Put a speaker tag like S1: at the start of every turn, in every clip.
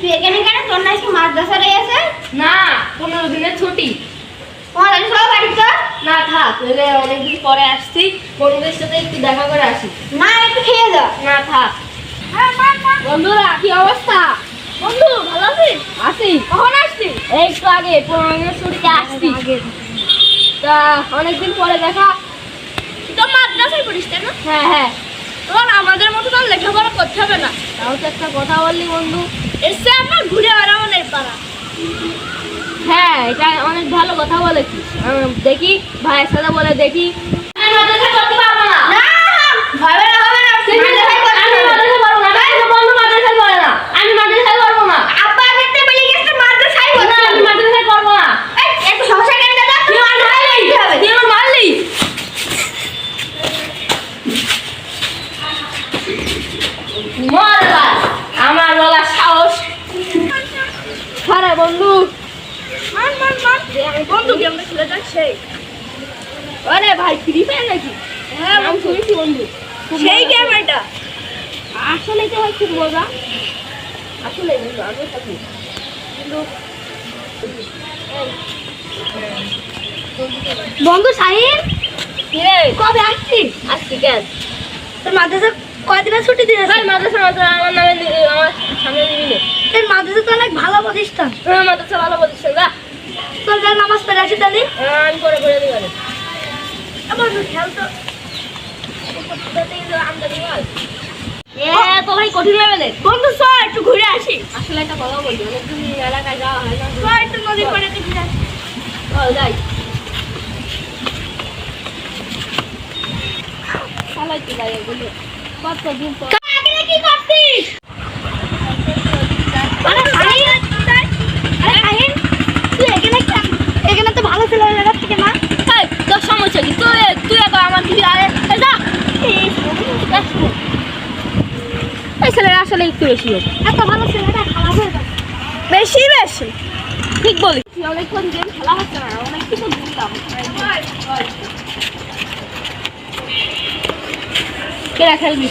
S1: তুই এখানে কেন? তোর না আজকে মাদ্রাসা রয়েছে না পনেরো দিনের ছুটি।
S2: তোমার আমি সব বাড়ি
S1: না থাক এলে অনেকদিন পরে আসছি। বন্ধুদের সাথে একটু দেখা করে আসি।
S2: না একটু খেয়ে যা
S1: না
S2: হ্যাঁ, থাক।
S1: বন্ধুরা কি অবস্থা?
S2: বন্ধু ভালো আছিস?
S1: আসি
S2: কখন
S1: আসছি একটু আগে পনেরো দিনের ছুটিতে আসছি। তা অনেকদিন পরে দেখা।
S2: তো মাদ্রাসায় পড়িস তাই না?
S1: হ্যাঁ হ্যাঁ।
S2: তোর আমাদের মতো তো লেখাপড়া করতে হবে না।
S1: তাও তো একটা কথা বললি বন্ধু।
S2: এসে আমার ঘুরে বেড়াবো নেই পারা
S1: হ্যাঁ এটা অনেক ভালো কথা বলেছিস। দেখি ভাইয়ের সাথে বলে দেখি।
S2: আমি মাদ্রাসায় করতে পারব না না হবে না হবে না
S1: আমি মাদ্রাসায় পারব না আমি বন্ধু মাদ্রাসায় পড়ে না আমি মাদ্রাসায় পারব না
S2: আব্বা দেখতে বলি গেছে মাদ্রাসায়
S1: না আমি মাদ্রাসায় পারব না
S2: এই একটু সমস্যা কেন দাদা তুই আমার মারলেই হবে
S1: তুই আমার মারলি মর এবার আমার বলার সাহস আরে বন্ধু
S2: মান মান মান বন্ধু গেমটা খেলে যাক সেই।
S1: আরে ভাই ফ্রি ফায়ার নাকি?
S2: হ্যাঁ
S1: শুনেছি বন্ধু।
S2: সেই গেম এটা।
S1: আসলে তো হয় খুব মজা। আসলে বন্ধু আমিও থাকি। কিন্তু
S2: বন্ধু শাহিন কবে আসছিস?
S1: আসছি কেন?
S2: তোর মাদ্রাসা কয়দিনের ছুটি দিয়েছে?
S1: মাদ্রাসা মাদ্রাসা আমার নামে নি- আমার সামনে নিবি নে
S2: তোর মাদ্রাসা তো অনেক ভালো প্রতিষ্ঠান
S1: হ্যাঁ মাদ্রাসা ভালো বলছিস যা
S2: তোর যা নামাজ পড়ে আসি তাহলে
S1: হ্যাঁ, আমি করে করে দিবারে
S2: আমার খেয়াল তো।
S1: ভাই কঠিন লেভেলে
S2: বন্ধু চ একটু ঘুরে আসি।
S1: আসলে একটা কথা বলছি অনেকদিন এলাকায় যাওয়া হয় না
S2: একটু নদীর পাড়ে ঘুরে আসি।
S1: যাই। চালাই তো যাই এগুলো কতদিন পর
S2: এখানে কি করছিস আরে শাহিন আরে শাহিন তুই এখানে কেন- এখানে তো ভালো ছিল এলাকা থেকে না
S1: এই, তোর সমস্যা কি তুই তুই একবার আমার দিবি আরে এই যা এই ছেলে আসলে একটু বেশি হবে
S2: এত ভালো ছিল এটা খারাপ হয়ে যাবে বেশি বেশি।
S1: ঠিক বলি। অনেকক্ষণ গেম খেলা হচ্ছে না অনেক কিছু বুঝলাম। কেরা খেলবি?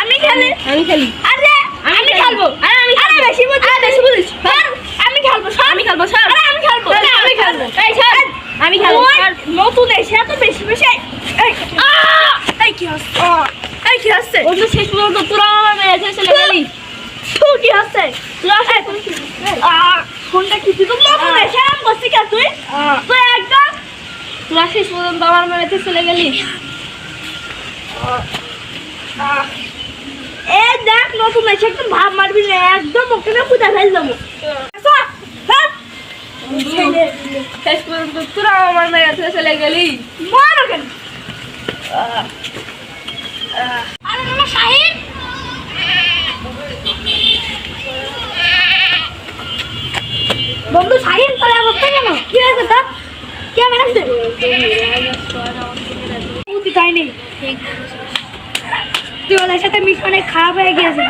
S2: আমি খেলি।
S1: আমি খেলি।
S2: আরে আমি খেলব।
S1: আরে আমি
S2: আরে বেশি আরে বেশি আমি খেলব সর।
S1: আমি খেলব
S2: আরে আমি খেলব।
S1: আরে আমি খেলব।
S2: এই
S1: আমি খেলব।
S2: নতুন এসে এত বেশি বেশি। এই কি হচ্ছে এই কি হচ্ছে?
S1: শেষ পর্যন্ত তোরা আমার মেয়ে ছেলে গেলি
S2: তুই কি হচ্ছে
S1: তোরা শেষ
S2: আ ফোনটা কি তুই তো নতুন
S1: আ।
S2: এসে আম করছিস কে তুই? তুই একদম?
S1: তোরা শেষ পর্যন্ত আমার মেয়েতে চলে গেলি?
S2: এ দেখ নতুন এসে একদম ভাব মারবি না একদম ওকে না পুজা ফেল দেবো।
S1: শেষ পর্যন্ত তোরা আমার মেয়েতে চলে গেলি?
S2: মার ওকে। আরে মামা শাহিন বন্ধু শাহিন তোর অবস্থা কেন কি হয়েছে তোর কে মেরেছে তুই নেই তুই ওদের সাথে মিশ অনেক খারাপ হয়ে গিয়েছে।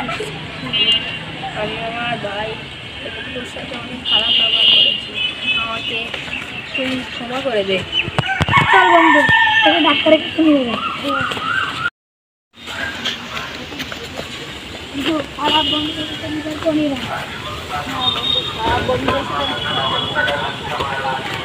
S1: আমি আমার ভাই তোর সাথে অনেক খারাপ ব্যবহার করেছি আমাকে তুই ক্ষমা করে দে
S2: বন্ধু তোকে ডাক্তারের কাছে খারাপ বন্ধুদের রাখ
S1: খারাপ